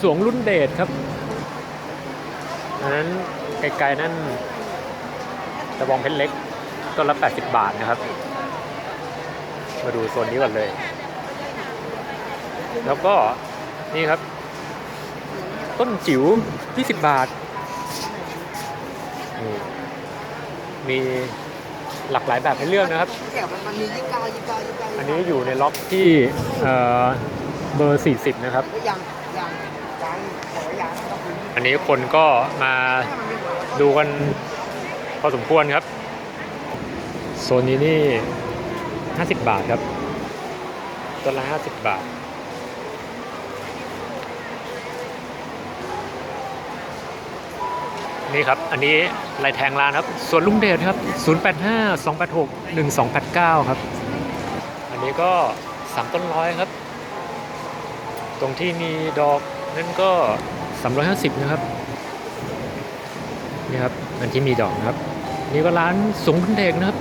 สวงรุ่นเดชครับอันนั้นไกลๆนั่นตะบองเพชรเล็กต้นละ 80 บาทนะครับ มาดูโซนนี้ก่อนเลย แล้วก็นี่ครับ ต้นจิ๋ว20 บาท มีหลากหลายแบบให้เลือกนะครับ อันนี้อยู่ในล็อกที่เอ่อเบอร์ 40 นะครับ อันนี้คนก็มาดูกันพอสมควรครับ โซนนี้นี่ 50 บาทครับต้นละ50 บาทนี่ครับ อันนี้ลายแทงร้านครับ ส่วนลุงเดชครับ 085 286 1289 ครับ อันนี้ก็ 3 ต้นร้อยครับ ตรงที่มีดอก นั่นก็ 350 นะครับ นี่ครับ อันที่มีดอกนะครับ นี่ก็ร้านสงขึ้นเด็กนะครับ